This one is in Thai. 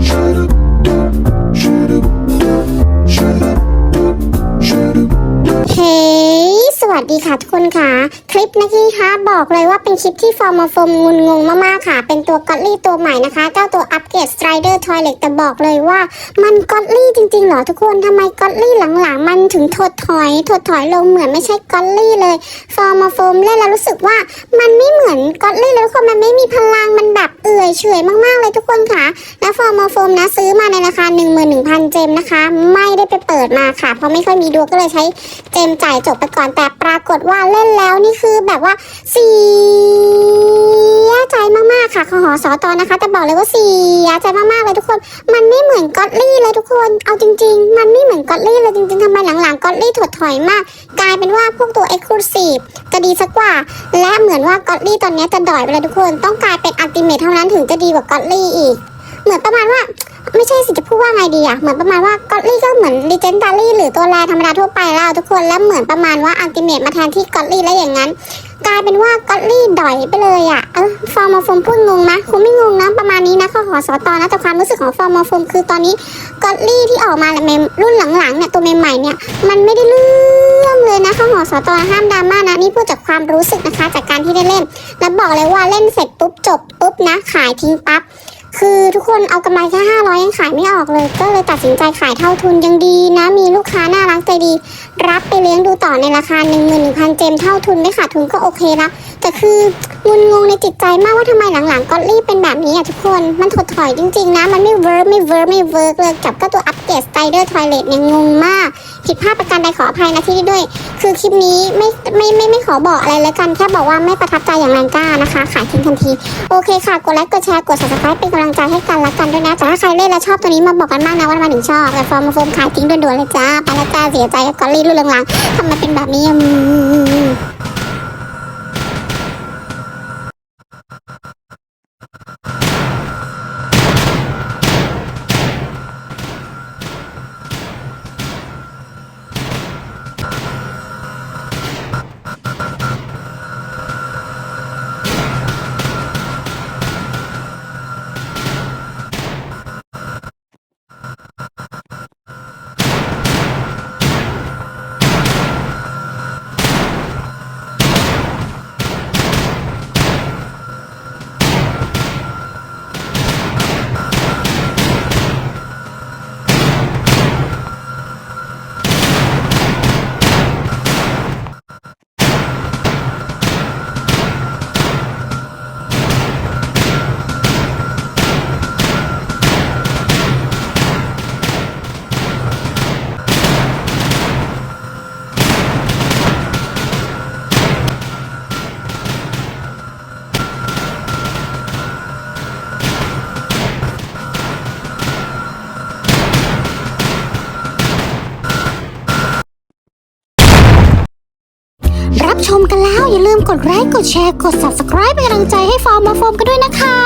เวัสดีค่ะทุกคนค่ะ คลิปเมื่อกี้คะบอกเลยว่าเป็นคลิปที่ฟอร์มฟอมงุนงงมากๆค่ะ เป็นตัวก็อตลี่ตัวใหม่นะคะ เจ้าตัวอัปเกรดสไตรเดอร์ทอยเล็กแต่บอกเลยว่า มันก็อตลี่จริงๆเหรอทุกคนทำไมก็อตลี่หลังๆ มันถึงถดถอยถดถอยลงเหมือนไม่ใช่ก็อตลี่เลยฟอร์มฟอมเล่นแล้วรู้สึกว่ามันไม่เหมือนก็อตลี่เลยทุกคนมันไม่มีพลังมันแบบเอื่อยเฉยมากๆเลยทุกคนค่ะ และฟอร์มโฟมนะซื้อมาในราคา 11,000 เจมนะคะ ไม่ได้ไปเปิดมาค่ะ เพราะไม่ค่อยมีดวงก็เลยใช้เจมจ่ายจบไปก่อนแต่ปรากฏว่าเล่นแล้วนี่คือแบบว่าเสียใจมากๆค่ะขอหอสอตอนะคะ แต่บอกเลยว่าเสียใจมากๆเลยทุกคน มันไม่เหมือนก็อตลี่เลยทุกคน เอาจริง ๆ มันไม่เหมือนก็อตลี่เลยจริงๆทำไมหลังๆก็อตลี่ถดถอยมาก กลายเป็นว่าพวกตัว Exclusive จะดีสักกว่า และเหมือนว่าก็อตลี่ตอนนี้จะดอยไปเลยทุกคน ต้องกลายเป็นอัลติเมทเท่านั้นถึงจะดีกว่าก็อตลี่อีก เหมือนประมาณว่า ไม่ใช่สิจะพูดว่าไงดีอะเหมือนประมาณว่าก็อตลี่ก็เหมือนลีเจนดารี่หรือตัวแรธรรมดาทั่วไปแล้วทุกคนแล้วเหมือนประมาณว่าอัลติเมทมาแทนที่ก็อตลี่แล้วอย่างนั้น กลายเป็นว่าก็อตลี่ดอยไปเลยอะเออฟอร์มอฟมพูดงงนะคุณไม่งงนะประมาณนี้นะข้อขอสอตอนะแต่ความรู้สึกของฟอร์มอฟมคือตอนนี้ก็อตลี่ที่ออกมาเนี่ยรุ่นหลังๆเนี่ยตัวใหม่ๆเนี่ยมันไม่ได้เรื่องเลยนะข้อหอสอตอห้ามดราม่านะนี่พูดจากความรู้สึกนะคะจากการที่ได้เล่น แล้วบอกเลยว่าเล่นเสร็จปุ๊บจบปุ๊บนะขายทิ้งปั๊บ คือทุกคนเอากำไรแค่ห้าร้อยยังขายไม่ออกเลย ก็เลยตัดสินใจขายเท่าทุนยังดีนะ มีลูกค้าน่ารักใจดี รับไปเลี้ยงดูต่อในราคา 1 1 0 0 0 เจมเท่าทุนไม่ขาดทุนก็โอเคแล้วแต่คืองุนงงในจิตใจมากว่าทำไมหลังๆก็รีบเป็นแบบนี้อะทุกคนมันถดถอยจริงๆนะ มันไม่เวิร์กไม่เวิร์กไม่เวิร์กเลยกับก็ตัวอัปเกรดสไตเดอร์ทอยเลทเนี่ยงงมาก ผิดพลาดประการใดขออภัยนะที่นี่ด้วย คือคลิปนี้ไม่ไม่ไม่ไม่ขอบอกอะไรแล้วกันแค่บอกว่าไม่ประทับใจอย่างแรงกล้านะคะ ขายทิ้งทันที โอเคค่ะ กดไลค์กดแชร์กด subscribe เป็นกำลังใจให้กันและกันด้วยนะแต่ถ้าใครเล่นแล้วชอบตัวนี้มาบอกกันบ้างนะว่าทำไมถึงชอบแต่ฟอร์มมาโฟมขายทิ้งด่วนๆเลยจ้าไปแล้วจ้าเสียใจกับกอลลี่รุ่นหลังทำไมเป็นแบบนี้ รับชมกันแล้ว อย่าลืมกดไลค์กดแชร์กด subscribe เป็นกำลังใจให้ฟอร์มมาโฟมกันด้วยนะคะ